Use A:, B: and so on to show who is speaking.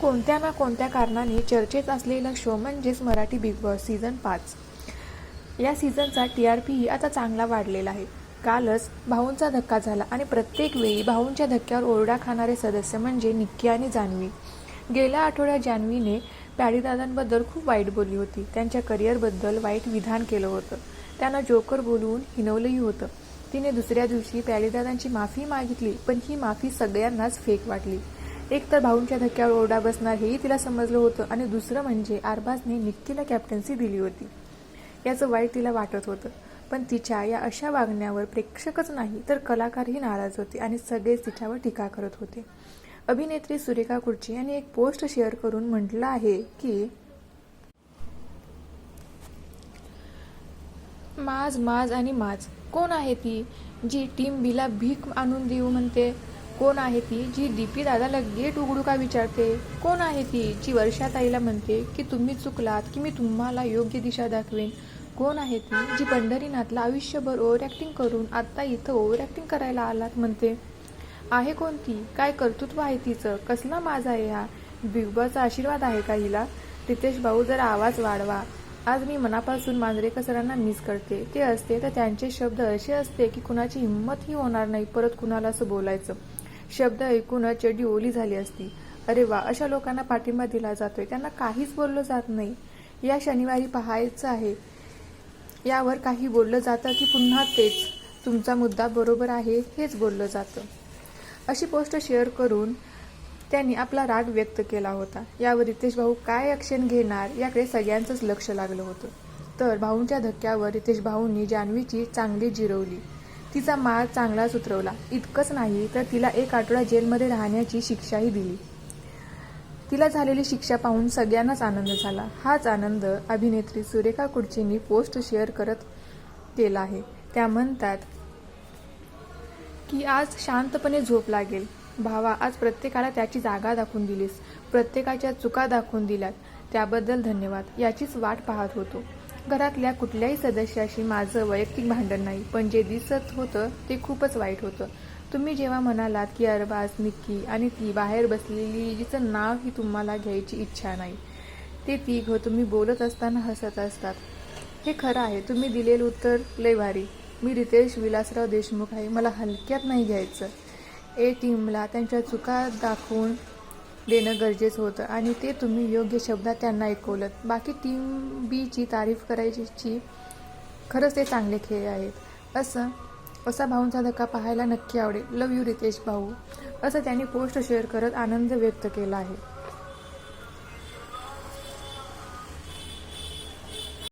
A: कोणत्या ना कोणत्या कारणाने चर्चेत असलेला शो म्हणजेच मराठी बिग बॉस सीझन पाच. या सीझनचा टी आर पीही आता चांगला वाढलेला आहे. कालच भाऊंचा धक्का झाला आणि प्रत्येक वेळी भाऊंच्या धक्क्यावर ओरडा खाणारे सदस्य म्हणजे निक्की आणि जान्हवी. गेल्या आठवड्यात जान्हवीने पॅडीदादांबद्दल खूप वाईट बोलली होती. त्यांच्या करिअरबद्दल वाईट विधान केलं होतं. त्यांना जोकर बोलवून हिनवलंही होतं. तिने दुसऱ्या दिवशी पॅडीदादांची माफी मागितली पण ही माफी सगळ्यांनाच फेक वाटली. एक तर भाऊंच्या धक्क्यावर ओरडा बसणार हेही तिला समजलं होतं आणि दुसरं म्हणजे आरबाजने निक्कीला कॅप्टन्सी दिली होती. याचं वाईट तिला वाटत होतं. पण तिच्या या अशा वागण्यावर प्रेक्षकच नाही तर कलाकारही नाराज होते आणि सगळेच तिच्यावर टीका करत होते. अभिनेत्री सुरेखा कुर्ची यांनी एक पोस्ट शेअर करून म्हटलं आहे की माज माज आणि माज. कोण आहे ती? जी टीम बीला भीक आणून देऊ म्हणते. कोण आहे ती जी डीपी दादाला गेट उघडू का विचारते? कोण आहे ती जी वर्षाताईला म्हणते की तुम्ही चुकलात की मी तुम्हाला योग्य दिशा दाखवेन? कोण आहे ती जी पंढरीनाथला आयुष्यभर ओव्हर ॲक्टिंग करून आत्ता इथं ओव्हर ॲक्टिंग करायला आलात म्हणते? आहे कोणती काय कर्तृत्व आहे तिचं? कसला माझा आहे हा? बिग बॉसचा आशीर्वाद आहे का हिला? रितेश भाऊ जरा आवाज वाढवा. आज मी मनापासून मांजरेकर सरांना मिस करते. ते असते तर त्यांचे शब्द असे असते की कुणाची हिंमतही होणार नाही परत कुणाला असं बोलायचं. शब्द ऐकूनच चड्डी ओली झाली असती. अरे वा अशा लोकांना पाठिंबा दिला जातोय. त्यांना काहीच बोललं जात नाही. या शनिवारी पाहायचं आहे. यावर काही बोललं जातं की पुन्हा तेच. तुमचा मुद्दा बरोबर आहे हेच बोललं जातं. अशी पोस्ट शेअर करून त्यांनी आपला राग व्यक्त केला होता. यावर रितेश भाऊ काय ॲक्शन घेणार? याकडे सगळ्यांचंच लक्ष लागलं होतं. तर भाऊंच्या धक्क्यावर रितेश भाऊंनी जान्हवीची चांगली जिरवली. तिचा माळ चांगलाच उतरवला इतकंच नाही तर तिला एक आठवडा जेलमध्ये राहण्याची शिक्षाही दिली. तिला झालेली शिक्षा पाहून सगळ्यांनाच आनंद झाला. हाच आनंद अभिनेत्री सुरेखा कुडचींनी पोस्ट शेअर करत केला आहे. त्या म्हणतात की आज शांतपणे झोप लागेल. भावा आज प्रत्येकाला त्याची जागा दाखवून दिलीस. प्रत्येकाच्या चुका दाखवून दिल्यात. त्याबद्दल धन्यवाद. याचीच वाट पाहत होतो. घरातल्या कुठल्याही सदस्याशी माझं वैयक्तिक भांडण नाही पण जे दिसत होतं ते खूपच वाईट होतं. तुम्ही जेव्हा म्हणालात की अरबाज निक्की आणि ती बाहेर बसलेली जिचं नाव ही तुम्हाला घ्यायची इच्छा नाही ते तिघ तुम्ही बोलत असताना हसत असतात. हे खरं आहे तुम्ही दिलेलं उत्तर लय भारी. मी रितेश विलासराव देशमुख आहे मला हलक्यात नाही घ्यायचं. ए टीमला त्यांच्या चुका दाखवून देणं गरजेचं होतं. आणि ते तुम्ही योग्य शब्दात त्यांना ऐकवलं बाकी टीम बीची तारीफ करायची खरंच ते चांगले खेळ आहेत. असं असा भाऊंचा धक्का पाहायला नक्की आवडेल. लव यू रितेश भाऊ. असं त्यांनी पोस्ट शेअर करत आनंद व्यक्त केला आहे.